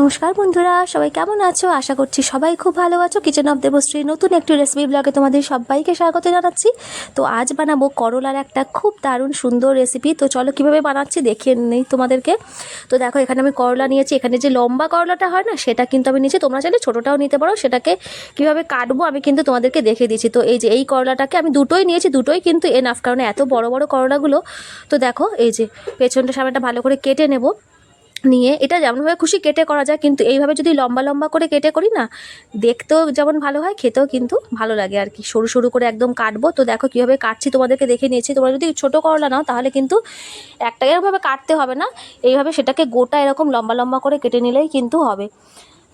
নমস্কার বন্ধুরা, সবাই কেমন আছো? আশা করছি সবাই খুব ভালো আছো। কিচেন অফ দেবশ্রী নতুন একটি রেসিপি ব্লগে তোমাদের সবাইকে স্বাগত জানাচ্ছি। তো আজ বানাবো করলার একটা খুব দারুণ সুন্দর রেসিপি তো চলো কীভাবে বানাচ্ছি দেখিয়ে নেই তোমাদেরকে। তো দেখো, এখানে আমি করলা নিয়েছি। এখানে যে লম্বা করলাটা হয় না, সেটা কিন্তু আমি নিয়েছি। তোমরা চাইলে ছোটোটাও নিতে পারো। সেটাকে কীভাবে কাটবো আমি কিন্তু তোমাদেরকে দেখিয়ে দিয়েছি তো এই যে এই করলাটাকে আমি দুটোই নিয়েছি। দুটোই কিন্তু এনাফ কারণ এত বড় বড় করলাগুলো। তো দেখো, এই যে পেছনটা সামনেটা ভালো করে কেটে নেব। নিয়ে এটা যেমনভাবে খুশি কেটে করা যায়, কিন্তু এইভাবে যদি লম্বা লম্বা করে কেটে করি না, দেখতেও যেমন ভালো হয়, খেতেও কিন্তু ভালো লাগে আর কি। সরু সরু করে একদম কাটবো। তো দেখো কীভাবে কাটছি, তোমাদেরকে দেখে নিয়েছি। তোমরা যদি ছোটো করলা নাও, তাহলে কিন্তু একটা এরকমভাবে কাটতে হবে না। এইভাবে সেটাকে গোটা এরকম লম্বা লম্বা করে কেটে নিলেই কিন্তু হবে।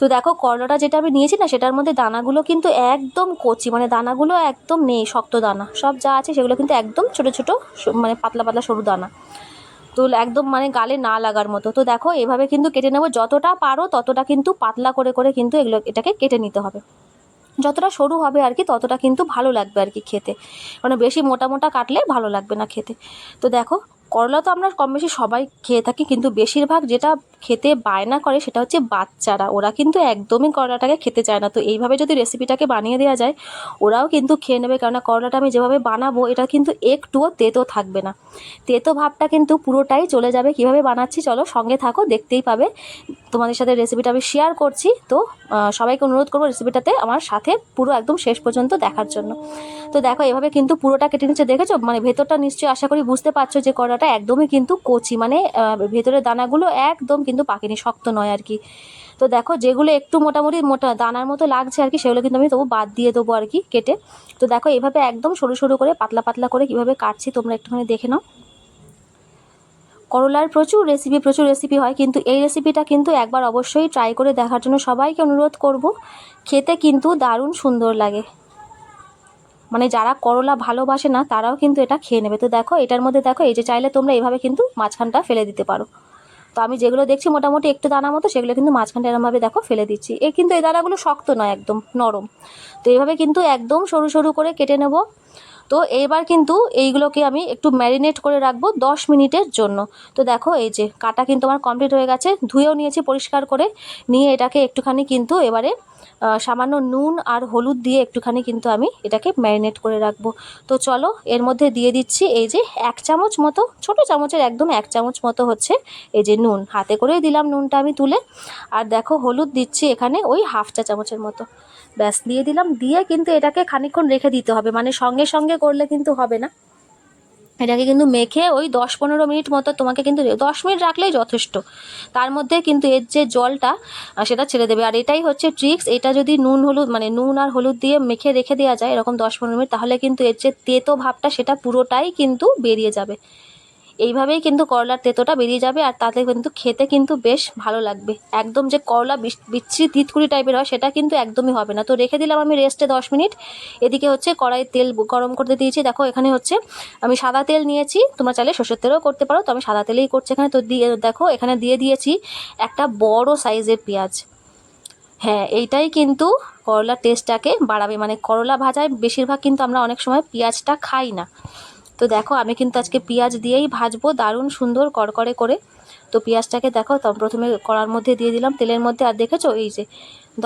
তো দেখো করলাটা যেটা আমি নিয়েছি না, সেটার মধ্যে দানাগুলো কিন্তু একদম কচি মানে দানাগুলো একদম নেই, শক্ত দানা। সব যা আছে সেগুলো কিন্তু একদম ছোটো ছোটো মানে পাতলা পাতলা সরু দানা। তো একদম মানে গালে না লাগার মতো। তো দেখো, এভাবে কিন্তু কেটে নেব। যতটা পারো ততটা কিন্তু পাতলা করে করে কিন্তু এগুলো, এটাকে কেটে নিতে হবে। যতটা সরু হবে আর কি, ততটা কিন্তু ভালো লাগবে আর কি খেতে। মানে বেশি মোটা মোটা কাটলে ভালো লাগবে না খেতে। তো দেখো, করলা তো আমরা কম বেশি সবাই খেয়ে থাকি, কিন্তু বেশিরভাগ যেটা খেতে বায়না করে সেটা হচ্ছে বাচ্চারা। ওরা কিন্তু একদমই করলাটাকে খেতে চায় না। তো এইভাবে যদি রেসিপিটাকে বানিয়ে দেওয়া যায়, ওরাও কিন্তু খেয়ে নেবে। কেননা করলাটা আমি যেভাবে বানাবো, এটা কিন্তু একটুও তেতো থাকবে না। তেতো ভাবটা কিন্তু পুরোটাই চলে যাবে। কীভাবে বানাচ্ছি, চলো সঙ্গে থাকো, দেখতেই পাবে। তোমাদের সাথে রেসিপিটা আমি শেয়ার করছি। তো সবাইকে অনুরোধ করব রেসিপিটাতে আমার সাথে পুরো একদম শেষ পর্যন্ত দেখার জন্য। তো দেখো, এভাবে কিন্তু পুরোটা কেটে নিচ্ছে। দেখেছ? মানে ভেতরটা নিশ্চয়ই আশা করি বুঝতে পারছ যে কড়াটা একদমই কিন্তু কচি। মানে ভেতরের দানাগুলো একদম কিন্তু পাকেনি, শক্ত নয় আর কি। তো দেখো, যেগুলো একটু মোটামুটি মোটা দানার মতো লাগছে আর কি, সেগুলো কিন্তু আমি তবু বাদ দিয়ে দেবো আর কি কেটে। তো দেখো, এভাবে একদম সরু সরু করে, পাতলা পাতলা করে কীভাবে কাটছি তোমরা একটুখানি দেখে নাও। করলার প্রচুর রেসিপি প্রচুর রেসিপি হয়, কিন্তু এই রেসিপিটা কিন্তু একবার অবশ্যই ট্রাই করে দেখার জন্য সবাইকে অনুরোধ করব। খেতে কিন্তু দারুণ সুন্দর লাগে। মানে যারা করলা ভালোবাসে না, তারাও কিন্তু এটা খেয়ে নেবে। তো দেখো, এটার মধ্যে দেখো, এই যে চাইলে তোমরা এইভাবে কিন্তু মাঝখানটা ফেলে দিতে পারো। তো আমি যেগুলো দেখছি মোটামুটি একটু দানা মতো, সেগুলো কিন্তু মাঝখানটা এরমভাবে দেখো ফেলে দিচ্ছি। এ কিন্তু এই দানাগুলো শক্ত নয়, একদম নরম। তো এইভাবে কিন্তু একদম সরু সরু করে কেটে নেব। তো এইবার কিন্তু এইগুলোকে আমি একটু ম্যারিনেট করে রাখব দশ মিনিটের জন্য। তো দেখো এই যে কাটা কিন্তু আমার কমপ্লিট হয়ে গেছে, ধুয়েও নিয়েছি পরিষ্কার করে, নিয়ে এটাকে একটুখানি কিন্তু এবারে সামান্য নুন আর হলুদ দিয়ে একটুখানি কিন্তু আমি এটাকে ম্যারিনেট করে রাখব। তো চলো এর মধ্যে দিয়ে দিচ্ছি এই যে এক চামচ মতো, ছোট চামচের একদম এক চামচ মতো হচ্ছে এই যে নুন। হাতে করেই দিলাম নুনটা আমি তুলে। আর দেখো হলুদ দিচ্ছি এখানে ওই হাফ চা চামচের মতো। ব্যাস, দিয়ে দিলাম। দিয়ে কিন্তু এটাকে খানিকক্ষণ রেখে দিতে হবে। মানে সঙ্গে সঙ্গে করলে কিন্তু হবে না। এটাকে কিন্তু মেখে ওই দশ পনেরো মিনিট মতো তোমাকে কিন্তু দশ মিনিট রাখলেই যথেষ্ট। তার মধ্যে কিন্তু এর যে জলটা সেটা ছেড়ে দেবে। আর এটাই হচ্ছে ট্রিক্স এটা যদি নুন হলুদ মানে নুন আর হলুদ দিয়ে মেখে রেখে দেওয়া যায় এরকম দশ পনেরো মিনিট, তাহলে কিন্তু এর যে তেতো ভাবটা, সেটা পুরোটাই কিন্তু বেরিয়ে যাবে। এইভাবেই কিন্তু করলার তেতোটা বেরিয়ে যাবে আর তাতে কিন্তু খেতে কিন্তু বেশ ভালো লাগবে। একদম যে করলা বিচ্ছি তিতকুড়ি টাইপের হয়, সেটা কিন্তু একদমই হবে না। তো রেখে দিলাম আমি রেস্টে দশ মিনিট। এদিকে হচ্ছে কড়াই তেল গরম করতে দিয়েছি। দেখো এখানে হচ্ছে আমি সাদা তেল নিয়েছি। তোমরা চাইলে সর্ষের তেলও করতে পারো, তো আমি সাদা তেলেই করছি এখানে। তো দিয়ে, দেখো এখানে দিয়ে দিয়েছি একটা বড় সাইজের পেঁয়াজ। হ্যাঁ এইটাই কিন্তু করলার টেস্টটাকে বাড়াবে। মানে করলা ভাজায় বেশিরভাগ কিন্তু আমরা অনেক সময় পেঁয়াজটা খাই না। তো দেখো, আমি কিন্তু আজকে পেঁয়াজ দিয়েই ভাজবো, দারুণ সুন্দর কড়কড়ে করে। তো পেঁয়াজটাকে দেখো প্রথমে কড়ার মধ্যে দিয়ে দিলাম। তেলের মধ্যে, আর দেখেছ, এই যে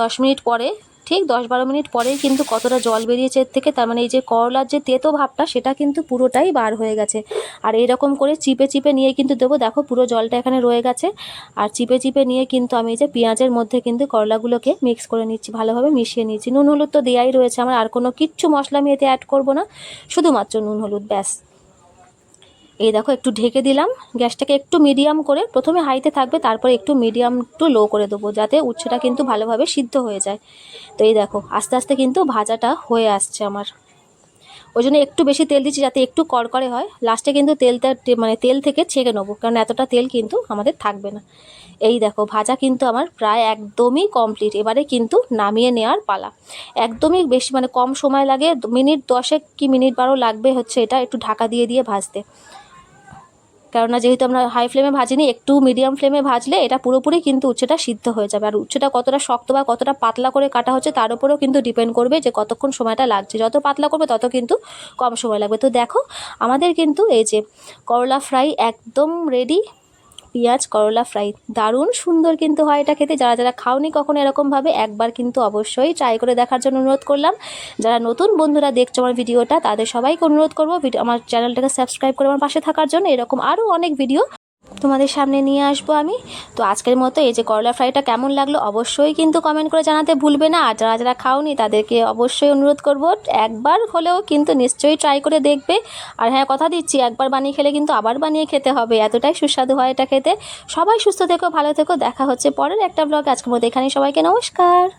দশ মিনিট পরে ঠিক দশ বারো মিনিট পরেই কিন্তু কতটা জল বেরিয়েছে এর থেকে, তার মানে এই যে করলার যে তেতো ভাবটা, সেটা কিন্তু পুরোটাই বার হয়ে গেছে। আর এরকম করে চিপে চিপে নিয়ে কিন্তু দেবো, দেখো পুরো জলটা এখানে রয়ে গেছে। আর চিপে চিপে নিয়ে কিন্তু আমি এই যে পেঁয়াজের মধ্যে কিন্তু করলাগুলোকে মিক্স করে নিচ্ছি, ভালোভাবে মিশিয়ে নিচ্ছি। নুন, হলুদ তো দেওয়াই রয়েছে আমার, আর কোনো কিচ্ছু মশলা আমি এতে অ্যাড করব না, শুধুমাত্র নুন, হলুদ, ব্যাস। এই দেখো, একটু ঢেকে দিলাম। গ্যাসটাকে একটু মিডিয়াম করে প্রথমে হাইতে থাকবে, তারপরে একটু মিডিয়াম টু লো করে দেবো, যাতে উচ্ছেটা কিন্তু ভালোভাবে সিদ্ধ হয়ে যায়। তো এই দেখো, আস্তে আস্তে কিন্তু ভাজাটা হয়ে আসছে আমার। ওই জন্য একটু বেশি তেল দিচ্ছি যাতে একটু কড়কড়ে হয়। লাস্টে কিন্তু তেলটা মানে তেল থেকে ছেঁকে নেব, কারণ এতটা তেল কিন্তু আমাদের থাকবে না। এই দেখো, ভাজা কিন্তু আমার প্রায় একদমই কমপ্লিট এবারে কিন্তু নামিয়ে নেওয়ার পালা। একদমই বেশি মানে কম সময় লাগে, মিনিট দশেক কি মিনিট বারো লাগবে হচ্ছে এটা একটু ঢাকা দিয়ে দিয়ে ভাজতে। কেননা যেহেতু আমরা হাই ফ্লেমে ভাজিনি, একটু মিডিয়াম ফ্লেমে ভাজলে এটা পুরোপুরি কিন্তু উচ্ছেটা সিদ্ধ হয়ে যাবে। আর উচ্ছেটা কতটা শক্ত বা কতটা পাতলা করে কাটা হচ্ছে তার উপরেও কিন্তু ডিপেন্ড করবে যে কতক্ষণ সময়টা লাগছে। যত পাতলা করবে তত কিন্তু কম সময় লাগবে। তো দেখো, আমাদের কিন্তু এই যে করলা ফ্রাই একদম রেডি পেঁয়াজ, করলা ফ্রাই। দারুণ সুন্দর কিন্তু হয় এটা খেতে। যারা যারা খাওনি কখনো এরকমভাবে একবার কিন্তু অবশ্যই ট্রাই করে দেখার জন্য অনুরোধ করলাম। যারা নতুন বন্ধুরা দেখছ আমার ভিডিওটা, তাদের সবাইকে অনুরোধ করব আমার চ্যানেলটাকে সাবস্ক্রাইব করে আমার পাশে থাকার জন্য। এরকম আরও অনেক ভিডিও তোমাদের সামনে নিয়ে আসব আমি। তো আজকের মতো এই যে করলা ফ্রাইটা কেমন লাগল অবশ্যই কিন্তু কমেন্ট করে জানাতে ভুলবে না। আর যারা যারা খাওনি তাদেরকে অবশ্যই অনুরোধ করব, একবার হলেও কিন্তু নিশ্চয়ই ট্রাই করে দেখবে। আর হ্যাঁ কথা দিচ্ছি, একবার বানিয়ে খেলে কিন্তু আবার বানিয়ে খেতে হবে। এতটাই সুস্বাদু হয় এটা খেতে। সবাই সুস্থ থেকো, ভালো থেকো। দেখা হচ্ছে পরের একটা ব্লগ আজকের মতো এখানেই সবাইকে নমস্কার।